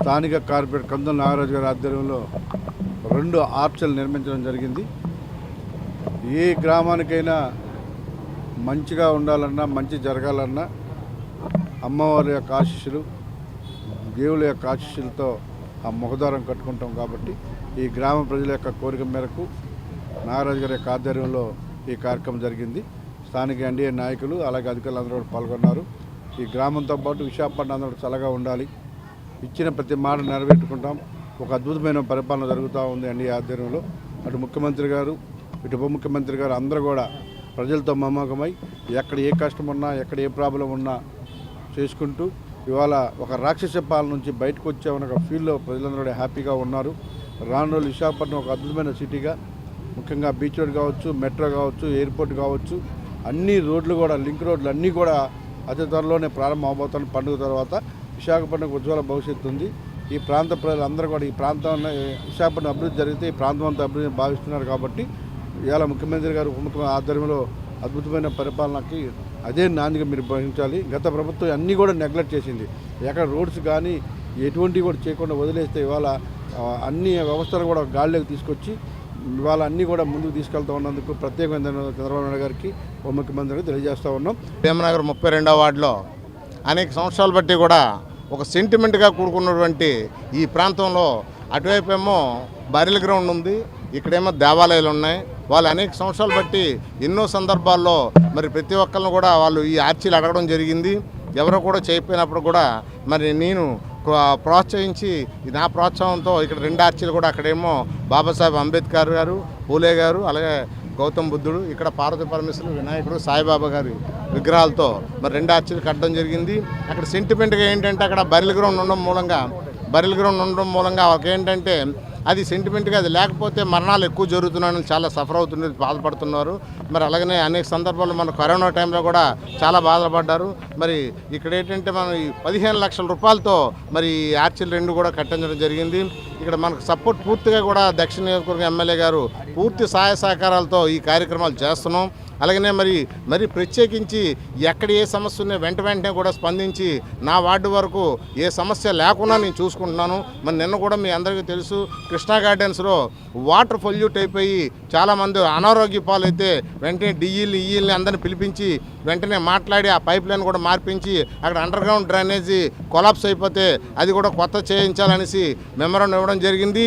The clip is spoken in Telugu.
స్థానిక కార్పొరేట్ కందుల నాగరాజు గారి ఆధ్వర్యంలో రెండు ఆర్చలు నిర్మించడం జరిగింది. ఏ గ్రామానికైనా మంచిగా ఉండాలన్నా మంచి జరగాలన్నా అమ్మవారి యొక్క ఆశీస్సులు దేవుల యొక్క ఆశీస్సులతో ఆ ముఖదారం కట్టుకుంటాం కాబట్టి ఈ గ్రామ ప్రజల యొక్క కోరిక మేరకు నాగరాజు గారి యొక్క ఆధ్వర్యంలో ఈ కార్యక్రమం జరిగింది. స్థానిక ఎన్డీఏ నాయకులు అలాగే అధికారులు అందరూ కూడా పాల్గొన్నారు. ఈ గ్రామంతో పాటు విశాఖపట్నం అందరూ చల్లగా ఉండాలి. ఇచ్చిన ప్రతి మాట నెరవేర్చుకుంటాం. ఒక అద్భుతమైన పరిపాలన జరుగుతూ ఉంది ఎన్డీఏ ఆధ్వర్యంలో. అటు ముఖ్యమంత్రి గారు ఇటు ఉప ముఖ్యమంత్రి గారు అందరూ కూడా ప్రజలతో మమకమై ఎక్కడ ఏ కష్టం ఉన్నా ఎక్కడ ఏ ప్రాబ్లం ఉన్నా చేసుకుంటూ ఇవాళ ఒక రాక్షస పాలన నుంచి బయటకు వచ్చామని ఒక ఫీల్డ్లో ప్రజలందరూ కూడా హ్యాపీగా ఉన్నారు. రాను రోజులు విశాఖపట్నం ఒక అద్భుతమైన సిటీగా ముఖ్యంగా బీచ్ రోడ్ కావచ్చు మెట్రో కావచ్చు ఎయిర్పోర్ట్ కావచ్చు అన్ని రోడ్లు కూడా లింక్ రోడ్లు అన్నీ కూడా అతి త్వరలోనే ప్రారంభం అవబోతున్న పండుగ తర్వాత విశాఖపట్నం ఉజ్వల భవిష్యత్తు ఉంది. ఈ ప్రాంత ప్రజలందరూ కూడా ఈ ప్రాంతం విశాఖపట్నం అభివృద్ధి జరిగితే ఈ ప్రాంతం అంతా అభివృద్ధి భావిస్తున్నారు కాబట్టి ఇవాళ ముఖ్యమంత్రి గారు ఉప ఆధ్వర్యంలో అద్భుతమైన పరిపాలనకి అదే నాందిగా మీరు భావించాలి గత ప్రభుత్వం అన్నీ కూడా నెగ్లెక్ట్ చేసింది. ఎక్కడ రోడ్స్ కానీ ఎటువంటివి కూడా చేయకుండా వదిలేస్తే ఇవాళ అన్ని వ్యవస్థలు కూడా గాలిలోకి తీసుకొచ్చి ఇవాళ అన్నీ కూడా ముందుకు తీసుకెళ్తా ఉన్నందుకు ప్రత్యేకమైన చంద్రబాబు నాయుడు గారికి ఉప ముఖ్యమంత్రికి తెలియజేస్తూ ఉన్నాం. భీమనగర్ ముప్పై రెండవ వార్డులో అనేక సంవత్సరాలు బట్టి కూడా ఒక సెంటిమెంట్గా కూడుకున్నటువంటి ఈ ప్రాంతంలో అటువైపు ఏమో బరిల్ గ్రౌండ్ ఉంది ఇక్కడేమో దేవాలయాలు ఉన్నాయి. వాళ్ళు అనేక సంవత్సరాలు బట్టి ఎన్నో సందర్భాల్లో మరి ప్రతి ఒక్కరిని కూడా వాళ్ళు ఈ ఆర్చీలు అడగడం జరిగింది. ఎవరో కూడా చేయకపోయినప్పుడు కూడా మరి నేను ప్రోత్సహించి నా ప్రోత్సాహంతో ఇక్కడ రెండు ఆర్చీలు కూడా అక్కడేమో బాబాసాహెబ్ అంబేద్కర్ గారు పూలే గారు అలాగే గౌతమ్ బుద్ధుడు ఇక్కడ పార్వతి పరమేశ్వరుడు వినాయకుడు సాయిబాబా గారి విగ్రహాలతో మరి రెండు ఆర్చీలు కట్టడం జరిగింది. అక్కడ సెంటిమెంట్గా ఏంటంటే అక్కడ బరిల్ గ్రౌండ్ ఉండడం మూలంగా బరిల్ గ్రౌండ్ ఉండడం మూలంగా వాళ్ళకి ఏంటంటే అది సెంటిమెంట్గా అది లేకపోతే మరణాలు ఎక్కువ జరుగుతున్నాయని చాలా సఫర్ అవుతున్నారు బాధపడుతున్నారు. మరి అలాగనే అనేక సందర్భాల్లో మన కరోనా టైంలో కూడా చాలా బాధపడ్డారు. మరి ఇక్కడ ఏంటంటే మనం ఈ పదిహేను లక్షల రూపాయలతో మరి ఈ రెండు కూడా కట్టించడం జరిగింది. ఇక్కడ మనకు సపోర్ట్ పూర్తిగా కూడా దక్షిణ నియోజకవర్గం ఎమ్మెల్యే గారు పూర్తి సహాయ సహకారాలతో ఈ కార్యక్రమాలు చేస్తున్నాం. అలాగనే మరి మరి ప్రత్యేకించి ఎక్కడ ఏ సమస్య ఉన్నా వెంట వెంటనే కూడా స్పందించి నా వార్డు వరకు ఏ సమస్య లేకుండా నేను చూసుకుంటున్నాను. మరి నిన్న కూడా మీ అందరికీ తెలుసు కృష్ణా గార్డెన్స్లో వాటర్ పొల్యూట్ అయిపోయి చాలామంది అనారోగ్య పాలైతే వెంటనే డిఈల్ని ఈఈల్ని అందరిని పిలిపించి వెంటనే మాట్లాడి ఆ పైప్ లైన్ కూడా మార్పించి అక్కడ అండర్ గ్రౌండ్ డ్రైనేజీ కొలాప్స్ అయిపోతే అది కూడా కొత్త చేయించాలనేసి మెమరం ఇవ్వడం జరిగింది.